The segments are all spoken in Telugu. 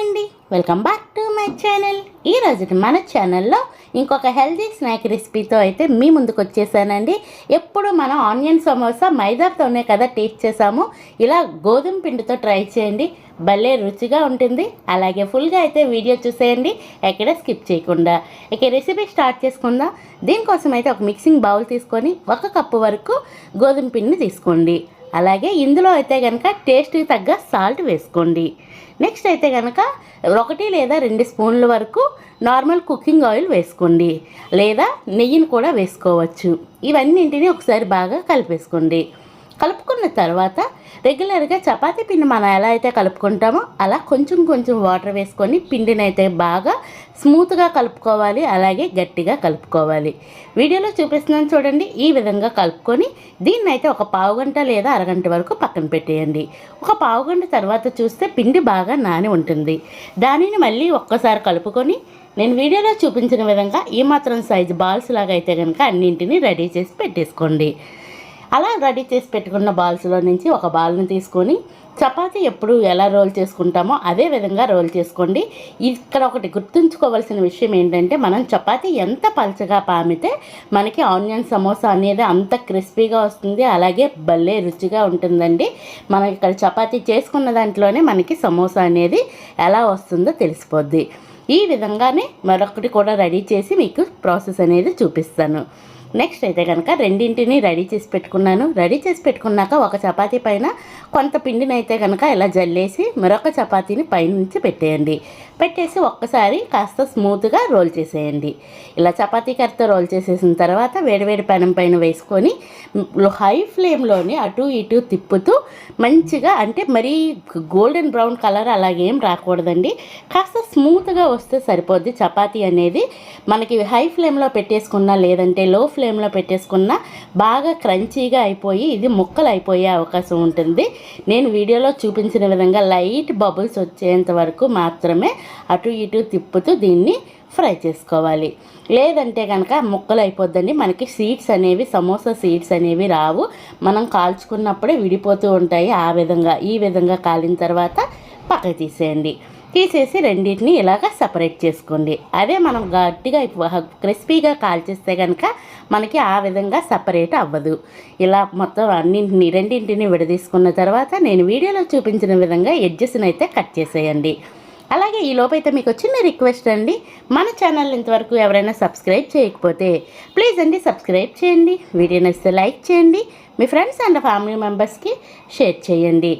అండి welcome back to my channel ఈరోజు మన ఛానల్లో ఇంకొక హెల్దీ స్నాక్ రెసిపీతో అయితే మీ ముందుకు వచ్చేసానండి. ఎప్పుడు మనం ఆనియన్ సమోసా మైదాతోనే కదా టేస్ట్ చేసాము ఇలా గోధుమ పిండితో ట్రై చేయండి. భలే రుచిగా ఉంటుంది. అలాగే ఫుల్గా అయితే వీడియో చూసేయండి. ఎక్కడ స్కిప్ చేయకుండా. ఇక రెసిపీ స్టార్ట్ చేసుకుందాం. దీనికోసం అయితే ఒక మిక్సింగ్ బౌల్ తీసుకొని ఒక కప్పు వరకు గోధుమ పిండిని తీసుకోండి. అలాగే ఇందులో అయితే కనుక టేస్ట్కి తగ్గ సాల్ట్ వేసుకోండి. నెక్స్ట్ అయితే కనుక ఒకటి లేదా రెండు స్పూన్ల వరకు నార్మల్ కుకింగ్ ఆయిల్ వేసుకోండి. లేదా నెయ్యిని కూడా వేసుకోవచ్చు. ఇవన్నింటినీ ఒకసారి బాగా కలిపేసుకోండి. కలుపుకున్న తర్వాత రెగ్యులర్గా చపాతీ పిండి మనం ఎలా అయితే కలుపుకుంటామో అలా కొంచెం కొంచెం వాటర్ వేసుకొని పిండిని అయితే బాగా స్మూత్గా కలుపుకోవాలి అలాగే గట్టిగా కలుపుకోవాలి. వీడియోలో చూపిస్తున్నాను చూడండి ఈ విధంగా కలుపుకొని దీన్ని అయితే ఒక పావు గంట లేదా అరగంట వరకు పక్కన పెట్టేయండి. ఒక పావు గంట తర్వాత చూస్తే పిండి బాగా నాని ఉంటుంది. దానిని మళ్ళీ ఒక్కసారి కలుపుకొని నేను వీడియోలో చూపించిన విధంగా ఈ మాత్రం సైజు బాల్స్ లాగా అయితే కనుక అన్నింటినీ రెడీ చేసి పెట్టేసుకోండి. అలా రెడీ చేసి పెట్టుకున్న బాల్స్లో నుంచి ఒక బాల్ని తీసుకొని చపాతీ ఎప్పుడు ఎలా రోల్ చేసుకుంటామో అదే విధంగా రోల్ చేసుకోండి. ఇక్కడ ఒకటి గుర్తుంచుకోవాల్సిన విషయం ఏంటంటే మనం చపాతీ ఎంత పలచగా పామితే మనకి ఆనియన్ సమోసా అనేది అంత క్రిస్పీగా వస్తుంది అలాగే భలే రుచిగా ఉంటుందండి. మనం ఇక్కడ చపాతీ చేసుకున్న దాంట్లోనే మనకి సమోసా అనేది ఎలా వస్తుందో తెలిసిపోద్ది. ఈ విధంగానే మరొకటి కూడా రెడీ చేసి మీకు ప్రాసెస్ అనేది చూపిస్తాను. నెక్స్ట్ అయితే కనుక రెండింటిని రెడీ చేసి పెట్టుకున్నాను. రెడీ చేసి పెట్టుకున్నాక ఒక చపాతీ పైన కొంత పిండిని అయితే కనుక ఇలా జల్లేసి మరొక చపాతీని పైనుంచి పెట్టేయండి. పెట్టేసి ఒక్కసారి కాస్త స్మూత్గా రోల్ చేసేయండి. ఇలా చపాతీ కర్రతో రోల్ చేసేసిన తర్వాత వేడివేడి పెనం పైన వేసుకొని హై ఫ్లేమ్లోని అటు ఇటు తిప్పుతూ మంచిగా అంటే మరీ గోల్డెన్ బ్రౌన్ కలర్ అలాగేం రాకూడదండి. కాస్త స్మూత్గా వస్తే సరిపోద్ది. చపాతీ అనేది మనకి హై ఫ్లేమ్లో పెట్టేసుకున్నా లేదంటే లో ఫ్లేమ్లో పెట్టేసుకున్న బాగా క్రంచీగా అయిపోయి ఇది ముక్కలు అయిపోయే అవకాశం ఉంటుంది. నేను వీడియోలో చూపించిన విధంగా లైట్ బబుల్స్ వచ్చేంత వరకు మాత్రమే అటు ఇటు తిప్పుతూ దీన్ని ఫ్రై చేసుకోవాలి. లేదంటే కనుక ముక్కలు అయిపోద్దండి మనకి సీడ్స్ అనేవి సమోసా సీడ్స్ అనేవి రావు. మనం కాల్చుకున్నప్పుడే విడిపోతూ ఉంటాయి. ఆ విధంగా ఈ విధంగా కాలిన తర్వాత పక్క తీసేయండి. తీసేసి రెండింటిని ఇలాగ సపరేట్ చేసుకోండి. అదే మనం గట్టిగా క్రిస్పీగా కాల్చేస్తే కనుక మనకి ఆ విధంగా సపరేట్ అవ్వదు. ఇలా మొత్తం అన్నింటిని రెండింటిని విడదీసుకున్న తర్వాత నేను వీడియోలో చూపించిన విధంగా ఎడ్జెస్ని అయితే కట్ చేసేయండి. అలాగే ఈ లోపైతే మీకు చిన్న రిక్వెస్ట్ అండి. మన ఛానల్ ఇంతవరకు ఎవరైనా సబ్స్క్రైబ్ చేయకపోతే ప్లీజ్ అండి సబ్స్క్రైబ్ చేయండి. వీడియో నచ్చితే లైక్ చేయండి. మీ ఫ్రెండ్స్ అండ్ ఫ్యామిలీ మెంబర్స్కి షేర్ చేయండి.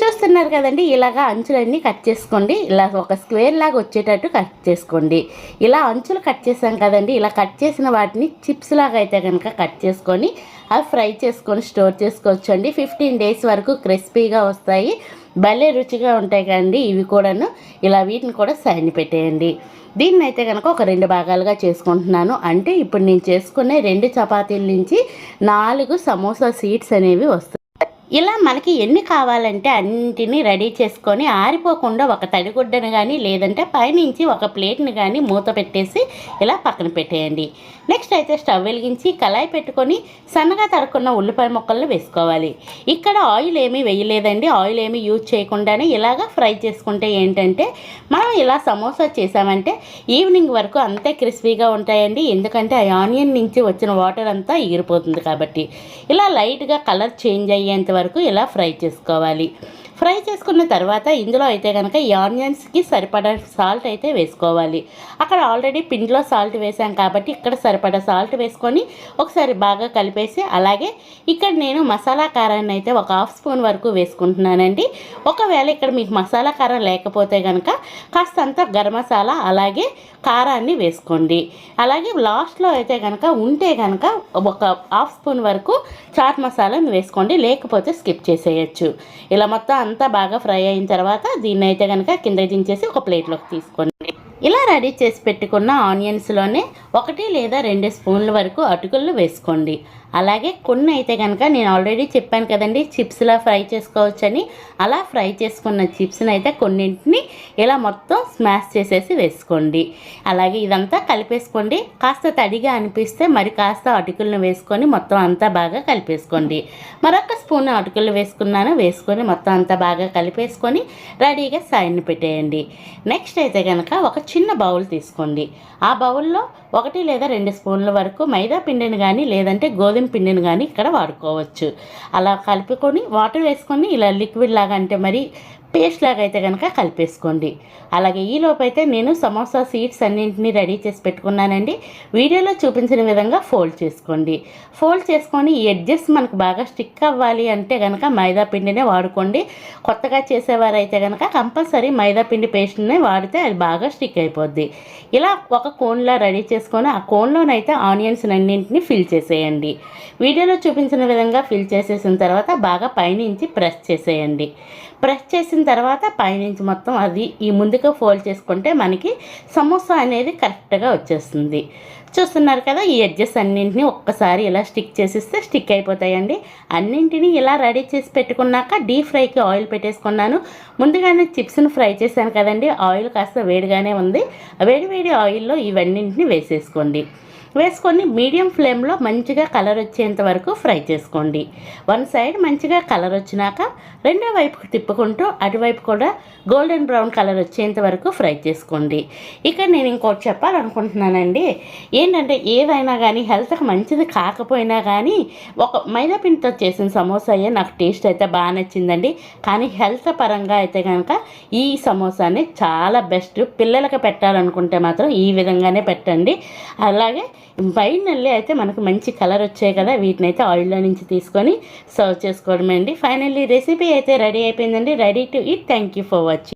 చూస్తున్నారు కదండి ఇలాగా అంచులన్నీ కట్ చేసుకోండి. ఇలా ఒక స్క్వేర్ లాగా వచ్చేటట్టు కట్ చేసుకోండి. ఇలా అంచులు కట్ చేసాం కదండి ఇలా కట్ చేసిన వాటిని చిప్స్ లాగా అయితే కనుక కట్ చేసుకొని అవి ఫ్రై చేసుకొని స్టోర్ చేసుకోవచ్చు అండి ఫిఫ్టీన్ డేస్ వరకు క్రిస్పీగా వస్తాయి. భలే రుచిగా ఉంటాయి కదండి ఇవి కూడాను. ఇలా వీటిని కూడా సైన్ పెట్టేయండి. దీన్ని అయితే కనుక ఒక రెండు భాగాలుగా చేసుకుంటున్నాను. అంటే ఇప్పుడు నేను చేసుకునే రెండు చపాతీల నుంచి నాలుగు సమోసా సీడ్స్ అనేవి వస్తాయి. ఇలా మనకి ఎన్ని కావాలంటే అన్నింటినీ రెడీ చేసుకొని ఆరిపోకుండా ఒక తడిగుడ్డను కానీ లేదంటే పైనుంచి ఒక ప్లేట్ని కానీ మూత పెట్టేసి ఇలా పక్కన పెట్టేయండి. నెక్స్ట్ అయితే స్టవ్ వెలిగించి కళాయి పెట్టుకొని సన్నగా తరుక్కున్న ఉల్లిపాయ ముక్కలను వేసుకోవాలి. ఇక్కడ ఆయిల్ ఏమీ వేయలేదండి. ఆయిల్ ఏమీ యూజ్ చేయకుండానే ఇలాగా ఫ్రై చేసుకుంటే ఏంటంటే మనం ఇలా సమోసా చేసామంటే ఈవినింగ్ వరకు అంతే క్రిస్పీగా ఉంటాయండి. ఎందుకంటే ఆ ఆనియన్ నుంచి వచ్చిన వాటర్ అంతా ఎగిరిపోతుంది కాబట్టి. ఇలా లైట్గా కలర్ చేంజ్ అయ్యేంత వరకు వరకు ఇలా ఫ్రై చేసుకోవాలి? ఫ్రై చేసుకున్న తర్వాత ఇందులో అయితే కనుక ఈ ఆనియన్స్కి సరిపడా సాల్ట్ అయితే వేసుకోవాలి. అక్కడ ఆల్రెడీ పిండిలో సాల్ట్ వేసాం కాబట్టి ఇక్కడ సరిపడా సాల్ట్ వేసుకొని ఒకసారి బాగా కలిపేసి అలాగే ఇక్కడ నేను మసాలా కారాన్ని అయితే ఒక హాఫ్ స్పూన్ వరకు వేసుకుంటున్నానండి. ఒకవేళ ఇక్కడ మీకు మసాలా కారం లేకపోతే కనుక కాస్తంత గరం మసాలా అలాగే కారాన్ని వేసుకోండి. అలాగే లాస్ట్లో అయితే కనుక ఉంటే కనుక ఒక హాఫ్ స్పూన్ వరకు చాట్ మసాలాను వేసుకోండి. లేకపోతే స్కిప్ చేసేయచ్చు. ఇలా మొత్తం అంతా బాగా ఫ్రై అయిన తర్వాత దీన్ని అయితే కనుక కింద దించేసి ఒక ప్లేట్లోకి తీసుకోండి. ఇలా రెడీ చేసి పెట్టుకున్న ఆనియన్స్లోనే ఒకటి లేదా రెండు స్పూన్ల వరకు అటుకులు వేసుకోండి. అలాగే కొన్ని అయితే కనుక నేను ఆల్రెడీ చెప్పాను కదండి చిప్స్లా ఫ్రై చేసుకోవచ్చని. అలా ఫ్రై చేసుకున్న చిప్స్ని అయితే కొన్నింటిని ఇలా మొత్తం స్మాష్ చేసేసి వేసుకోండి. అలాగే ఇదంతా కలిపేసుకోండి. కాస్త తడిగా అనిపిస్తే మరి కాస్త అటుకులను వేసుకొని మొత్తం అంతా బాగా కలిపేసుకోండి. మరొక స్పూన్ అటుకులు వేసుకున్నాను వేసుకొని మొత్తం అంతా బాగా కలిపేసుకొని రెడీగా సైడ్ని పెట్టేయండి. నెక్స్ట్ అయితే కనుక ఒక చిన్న బౌల్ తీసుకోండి. ఆ బౌల్లో ఒకటి లేదా రెండు స్పూన్ల వరకు మైదా పిండిని కానీ లేదంటే గోధుమ పిండిని కానీ ఇక్కడ వాడుకోవచ్చు. అలా కలుపుకొని వాటర్ వేసుకొని ఇలా లిక్విడ్ లాగా అంటే మరి పేస్ట్ లాగా అయితే కనుక కలిపేసుకోండి. అలాగే ఈ లోపైతే నేను సమోసా సీడ్స్ అన్నింటినీ రెడీ చేసి పెట్టుకున్నానండి. వీడియోలో చూపించిన విధంగా ఫోల్డ్ చేసుకోండి. ఫోల్డ్ చేసుకొని ఈ ఎడ్జెస్ మనకు బాగా స్టిక్ అవ్వాలి అంటే కనుక మైదా పిండినే వాడుకోండి. కొత్తగా చేసేవారైతే కనుక కంపల్సరీ మైదా పిండి పేస్ట్నే వాడితే అది బాగా స్టిక్ అయిపోద్ది. ఇలా ఒక కోన్లా రెడీ చేసుకొని ఆ కోన్లోనైతే ఆనియన్స్ అన్నింటినీ ఫిల్ చేసేయండి. వీడియోలో చూపించిన విధంగా ఫిల్ చేసేసిన తర్వాత బాగా పైనుంచి ప్రెస్ చేసేయండి. ప్రెస్ చేసిన తర్వాత పైనుంచి మొత్తం అది ఈ ముందుగా ఫోల్డ్ చేసుకుంటే మనకి సమోసా అనేది కరెక్ట్గా వచ్చేస్తుంది. చూస్తున్నారు కదా ఈ ఎడ్జెస్ అన్నింటినీ ఒక్కసారి ఇలా స్టిక్ చేసిస్తే స్టిక్ అయిపోతాయండి. అన్నింటినీ ఇలా రెడీ చేసి పెట్టుకున్నాక డీప్ ఫ్రైకి ఆయిల్ పెట్టేసుకున్నాను. ముందుగానే చిప్స్ని ఫ్రై చేశాను కదండి ఆయిల్ కాస్త వేడిగానే ఉంది. వేడి వేడి ఆయిల్లో ఇవన్నింటినీ వేసేసుకోండి. వేసుకొని మీడియం ఫ్లేమ్లో మంచిగా కలర్ వచ్చేంత వరకు ఫ్రై చేసుకోండి. వన్ సైడ్ మంచిగా కలర్ వచ్చినాక రెండో వైపుకు తిప్పుకుంటూ అటువైపు కూడా గోల్డెన్ బ్రౌన్ కలర్ వచ్చేంత వరకు ఫ్రై చేసుకోండి. ఇక నేను ఇంకోటి చెప్పాలనుకుంటున్నానండి. ఏంటంటే ఏదైనా కానీ హెల్త్కి మంచిది కాకపోయినా కానీ ఒక మైదా పిండితో చేసిన సమోసాయే నాకు టేస్ట్ అయితే బాగా నచ్చిందండి. కానీ హెల్త్ పరంగా అయితే కనుక ఈ సమోసాని చాలా బెస్ట్. పిల్లలకి పెట్టాలనుకుంటే మాత్రం ఈ విధంగానే పెట్టండి. అలాగే ఫైనల్లీ అయితే మనకు మంచి కలర్ వచ్చాయి కదా వీటిని అయితే ఆయిల్లో నుంచి తీసుకొని సర్వ్ చేసుకోవడమే అండి. ఫైనల్లీ రెసిపీ అయితే రెడీ అయిపోయిందండి. Ready to eat thank you for watching